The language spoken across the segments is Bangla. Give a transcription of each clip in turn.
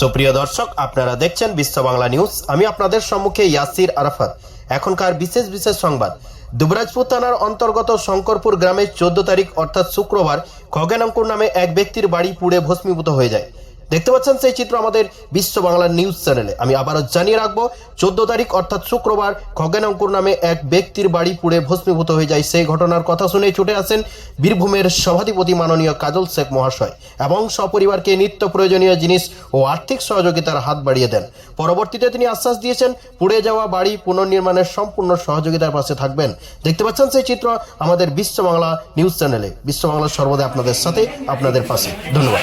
সুপ্রিয় দর্শক, আপনারা দেখছেন বিশ্ব বাংলা নিউজ। আমি আপনাদের সম্মুখে ইয়াসির আরাফাত। এখনকার বিশেষ বিশেষ সংবাদ। দুবরাজপুর থানার অন্তর্গত শঙ্করপুর গ্রামে চোদ্দ তারিখ, অর্থাৎ শুক্রবার, খগেনাঙ্কুর নামে এক ব্যক্তির বাড়ি পুড়ে ভস্মীভূত হয়ে যায়। দেখতে পাচ্ছেন সেই চিত্র আমাদের বিশ্ব বাংলা নিউজ চ্যানেলে। আমি আবারও জানিয়ে রাখব, চোদ্দ তারিখ অর্থাৎ শুক্রবার খগেনাঙ্কুর নামে এক ব্যক্তির বাড়ি পুড়ে ভস্মীভূত হয়ে যায়। সেই ঘটনার কথা শুনে ছুটে আসেন বীরভূমের সভাধিপতি মাননীয় কাজল শেখ মহাশয় এবং সপরিবারকে নিত্য প্রয়োজনীয় জিনিস ও আর্থিক সহযোগিতার হাত বাড়িয়ে দেন। পরবর্তীতে তিনি আশ্বাস দিয়েছেন, পুড়ে যাওয়া বাড়ি পুনর্নির্মাণের সম্পূর্ণ সহযোগিতার পাশে থাকবেন। দেখতে পাচ্ছেন সেই চিত্র আমাদের বিশ্ব বাংলা নিউজ চ্যানেলে। বিশ্ব বাংলা সর্বদা আপনাদের সাথে, আপনাদের পাশে। ধন্যবাদ।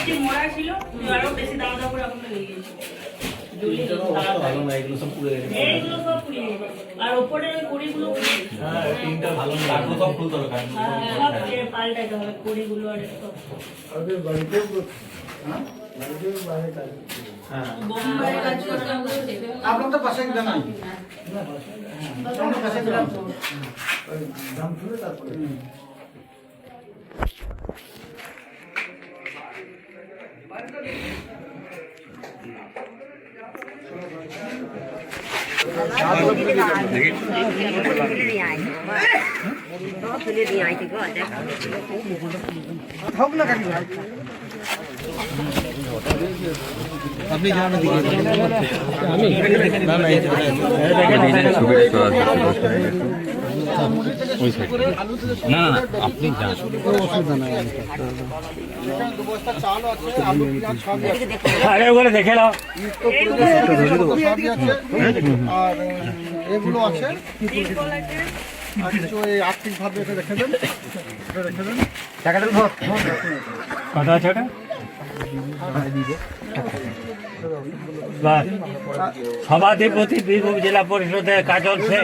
বেশি দাম দাম করে আগুনটা লেগে গেছে। আর ওপরের ওই কড়িগুলো গেছে। হ্যাঁ হবে কাঠগুলো হ্যাঁ, পাল্টাতে হবে। কড়িগুলো আর সব হ্যাঁ? আপনার তো পাশে জানাই পাশে গ্রাম হোক না কাকি ভাই আপনি যান আরে দেখে নাও সভাধিপতি বীরভূম জেলা পরিষদের কাজল এরা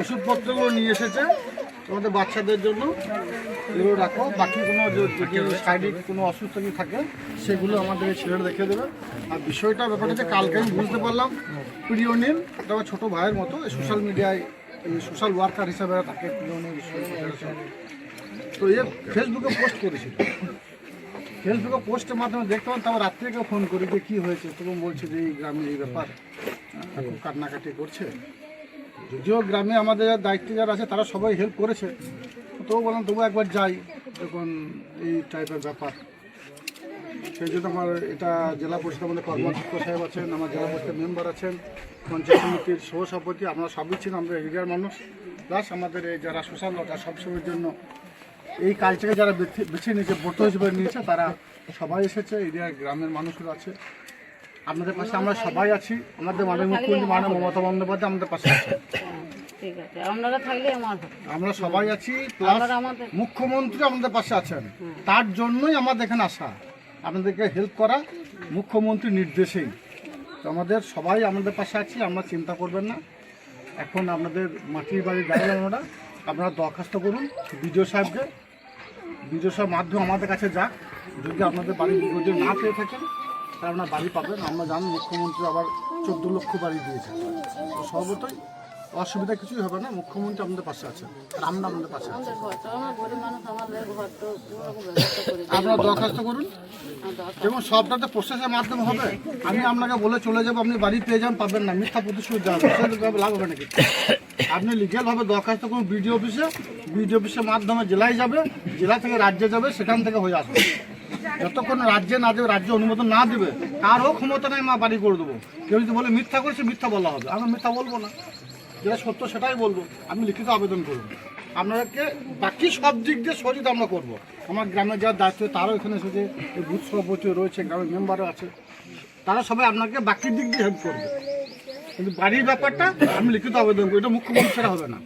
ওষুধপত্রগুলো নিয়ে এসেছে। তোমাদের বাচ্চাদের জন্য। এগুলো রাখো। বাকি কোনো শারীরিক কোনো অসুস্থ থাকে, সেগুলো আমাদের ছেলেরা রেখে দেবে। আর বিষয়টা, ব্যাপারটা হচ্ছে, কালকে আমি বুঝতে পারলাম। প্রিয় এটা আমার ছোটো ভাইয়ের মতো। সোশ্যাল মিডিয়ায় সোশ্যাল ওয়ার্কার হিসাবে এরা থাকে প্রিয় নীল তো এ ফেসবুকে পোস্ট করেছিল ফেসবুকে পোস্টের মাধ্যমে দেখতাম তারপর রাত্রে কেউ ফোন করি যে, কী হয়েছে? তখন বলছে যে, এই গ্রামে এই ব্যাপার। কান্নাকাটি করছে। যদিও গ্রামে আমাদের দায়িত্বে যারা আছে, তারা সবাই হেল্প করেছে। তবু বললাম তবু একবার যাই এখন এই টাইপের ব্যাপার। সেই জন্য আমার এটা জেলা পরিষদ আমাদের কর্মাধ্যক্ষ সাহেব আছেন, আমার জেলা পরিষদের মেম্বার আছেন, পঞ্চায়েত সমিতির সহসভাপতি, আমরা সবই ছিলাম, আমরা এরিয়ার মানুষ। প্লাস আমাদের এই যারা সোশ্যাল ওয়ার্কার সবসময়ের জন্য এই কাজটাকে যারা বেছে- নিয়েছে ব্রত হিসেবে নিয়েছে, তারা সবাই এসেছে, এরিয়ার গ্রামের মানুষরা আছে। আপনাদের পাশে আমরা সবাই আছি। আমাদের মাননীয় মুখ্যমন্ত্রী মাননীয় মমতা বন্দ্যোপাধ্যায় আমাদের পাশে আছে ঠিক আছে। আপনারা থাকলে আমার আমরা সবাই আছি প্লাস মুখ্যমন্ত্রী আমাদের পাশে আছেন। তার জন্যই আমাদের এখানে আসা। আপনাদেরকে হেল্প করা মুখ্যমন্ত্রী নির্দেশেই। তো আমাদের সবাই আমাদের পাশে আছি আমরা চিন্তা করবেন না। এখন আপনাদের মাটির বাড়ি গেলেন ওরা আপনারা দরখাস্ত করুন বিডিও সাহেবকে। বিডিও সাহেব মাধ্যমে আমাদের কাছে যাক যদি আপনাদের বাড়ি যদি না পেয়ে থাকেন। আপনার বাড়ি পাবেন। আমরা জানি মুখ্যমন্ত্রী আবার চোদ্দ লক্ষ বাড়ি দিয়েছে। সর্বতই অসুবিধা কিছুই হবে না। মুখ্যমন্ত্রী আমাদের পাশে আছে আর আমরা আমাদের পাশে দিন। আপনারা দরখাস্ত করুন। এবং সবটাতে প্রসেসের মাধ্যমে হবে। আমি আপনাকে বলে চলে যাব। আপনি বাড়ি পেয়ে যান, পাবেন না। মিথ্যা প্রতিশ্রুতি সেটা লাভ হবে নাকি? আপনি লিগেলভাবে দরখাস্ত করুন। বিডিও অফিসে বিডিও অফিসের মাধ্যমে জেলায় যাবে, জেলা থেকে রাজ্যে যাবে, সেখান থেকে হয়ে আসবে। যতক্ষণ রাজ্যে না দেবে, রাজ্য অনুমোদন না দেবে কারও ক্ষমতা নেই, মা বাড়ি করে দেবো। কেউ যদি বলে মিথ্যা করেছে মিথ্যা বলা হবে। আমি মিথ্যা বলব না। যেটা সত্য সেটাই বলব। আমি লিখিত আবেদন করব। আপনাদেরকে বাকি সব দিক দিয়ে সহযোগিতা আমরা করব। আমার গ্রামের যারা দায়িত্ব, তারাও এখানে এসেছে বুথ সভাপতি রয়েছে, গ্রামের মেম্বারও আছে। তারা সবাই আপনাকে বাকি দিক দিয়ে হেল্প করবে। কিন্তু বাড়ির ব্যাপারটা আমি লিখিত আবেদন করি, এটা মুখ্যমন্ত্রী ছাড়া হবে না।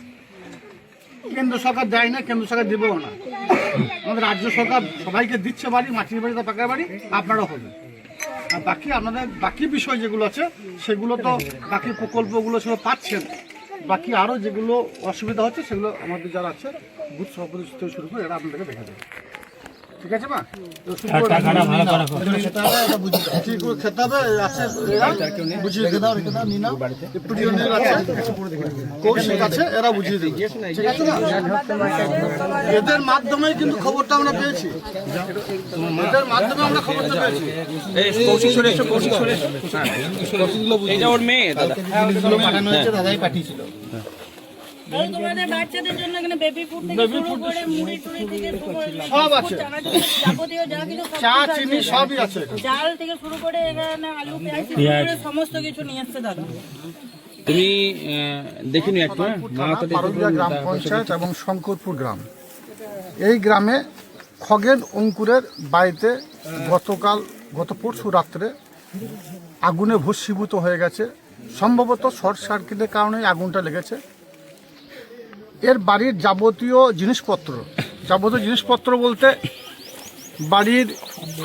কেন্দ্র সরকার দেয় না, কেন্দ্র সরকার দেবেও না। আমাদের রাজ্য সরকার সবাইকে দিচ্ছে বাড়ি, মাটির বাড়ি পাকা বাড়ি আপনারা হবে আর বাকি আপনাদের বাকি বিষয় যেগুলো আছে, সেগুলো তো বাকি প্রকল্পগুলো সেগুলো পাচ্ছেন। বাকি আরও যেগুলো অসুবিধা হচ্ছে, সেগুলো আমাদের যারা আছে, বুথ সভাপতি শুরু করে এরা আপনাদেরকে দেখা দেবে। ঠিক আছে মা? ভালো করে কর। ঠিক করে খেতে হবে? আছে এরা বুঝিয়ে দেবে প্রিয়নীল আছে কৌশিক আছে এরা বুঝিয়ে দেবে। ঠিক আছে না এদের মাধ্যমে কিন্তু খবরটা আমরা পেয়েছি। এদের মাধ্যমে আমরা খবরটা পেয়েছি। এই তোমাদের বাচ্চাদের জন্য এখানে বেবি ফুড থেকে শুরু করে মুড়ি টুড়ি থেকে সব আছে। যাবতীয় যা কিছু চা চিনি সবই আছে চাল থেকে শুরু করে এখানে আলু পেঁয়াজ থেকে শুরু পেঁয়াজ। করে সমস্ত কিছু নিয়ে আসছে দাদা। তুমি দেখিনি একটু হ্যাঁ? পারুলিয়া গ্রাম পঞ্চায়েত এবং শঙ্করপুর গ্রাম। এই গ্রামে খগেন অঙ্কুরের বাড়িতে গতকাল গত পরশু রাত্রে আগুনে ভস্মীভূত হয়ে গেছে। সম্ভবত শর্ট সার্কিটের কারণে আগুনটা লেগেছে। এর বাড়ির যাবতীয় জিনিসপত্র যাবতীয় জিনিসপত্র বলতে বাড়ির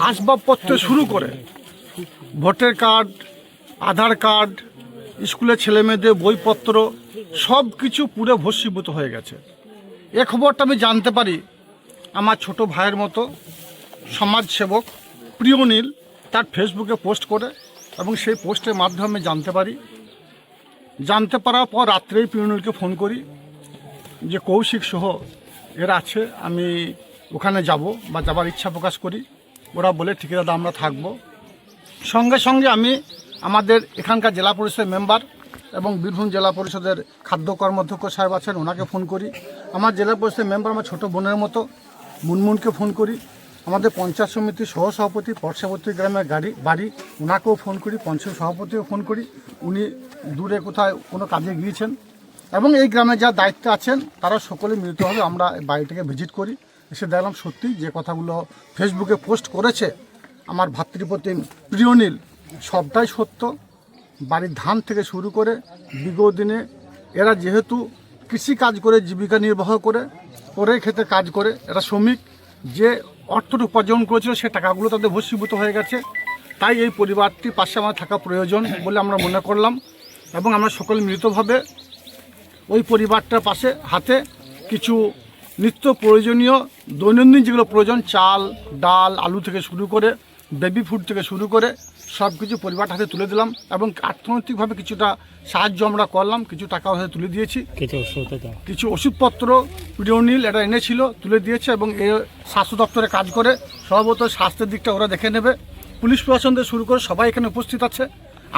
আসবাবপত্র শুরু করে। ভোটার কার্ড, আধার কার্ড, স্কুলের ছেলেমেয়েদের বইপত্র সব কিছু পুরো ভস্মীভূত হয়ে গেছে। এ খবরটা আমি জানতে পারি আমার ছোট ভাইয়ের মতো সমাজসেবক প্রিয়নীল তার ফেসবুকে পোস্ট করে এবং সেই পোস্টের মাধ্যমে জানতে পারি। জানতে পারার পর রাত্রেই প্রিয়নীলকে ফোন করি। যে কৌশিক সহ এরা আছে, আমি ওখানে যাব বা যাবার ইচ্ছা প্রকাশ করি। ওরা বলে, ঠিক দাদা, আমরা থাকব। সঙ্গে সঙ্গে আমি আমাদের এখানকার জেলা পরিষদের মেম্বার এবং বীরভূম জেলা পরিষদের খাদ্য কর্মাধ্যক্ষ সাহেব আছেন, ওনাকে ফোন করি। আমার জেলা পরিষদের মেম্বার আমার ছোটো বোনের মতো, মুনমুনকে ফোন করি। আমাদের পঞ্চায়েত সমিতির সহসভাপতি পার্শ্ববর্তী গ্রামের গাড়ি, বাড়ি, ওনাকেও ফোন করি, পঞ্চায়েত সভাপতিও ফোন করি। উনি দূরে কোথায় কোনো কাজে গিয়েছেন এবং এই গ্রামে যা দায়িত্ব আছেন, তারা সকলে মিলিতভাবে আমরা বাড়িটাকে ভিজিট করি। এসে দেখলাম সত্যি যে কথাগুলো ফেসবুকে পোস্ট করেছে, আমার ভাতৃপ্রতিম প্রিয়নীল, সবটাই সত্য। বাড়ির ধান থেকে শুরু করে বিগত দিনে এরা যেহেতু কৃষি কাজ করে, জীবিকা নির্বাহ করে পরে খেতে কাজ করে, এরা শ্রমিক, যে অর্থটা উপার্জন করেছিল সে টাকাগুলো তাদের ভস্মীভূত হয়ে গেছে। তাই এই পরিবারটির পাশে আমার থাকা প্রয়োজন বলে আমরা মনে করলাম এবং আমরা সকলে মিলিতভাবে ওই পরিবারটার পাশে হাতে কিছু নিত্য প্রয়োজনীয় দৈনন্দিন যেগুলো প্রয়োজন চাল ডাল আলু থেকে শুরু করে বেবি ফুড থেকে শুরু করে সব কিছু পরিবারটা হাতে তুলে দিলাম এবং অর্থনৈতিকভাবে কিছুটা সাহায্য আমরা করলাম কিছু টাকা হাতে তুলে দিয়েছি। কিছু ওষুধপত্র প্রিয়নীল এটা এনেছিল তুলে দিয়েছে এবং এ স্বাস্থ্য দপ্তরে কাজ করে সর্বত স্বাস্থ্যের দিকটা ওরা দেখে নেবে। পুলিশ প্রশাসন থেকে শুরু করে সবাই এখানে উপস্থিত আছে।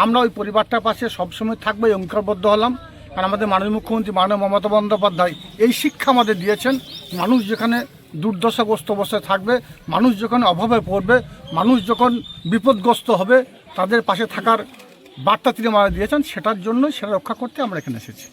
আমরা ওই পরিবারটার পাশে সবসময় থাকব এই অঙ্গীকারবদ্ধ হলাম। কারণ আমাদের মাননীয় মুখ্যমন্ত্রী, মাননীয় মমতা বন্দ্যোপাধ্যায় এই শিক্ষা আমাদের দিয়েছেন। মানুষ যেখানে দুর্দশাগ্রস্ত অবস্থায় থাকবে, মানুষ যখন অভাবে পড়বে, মানুষ যখন বিপদগ্রস্ত হবে, তাদের পাশে থাকার বার্তা তিনি আমাদের দিয়েছেন, সেটার জন্য সেটা রক্ষা করতে আমরা এখানে এসেছি।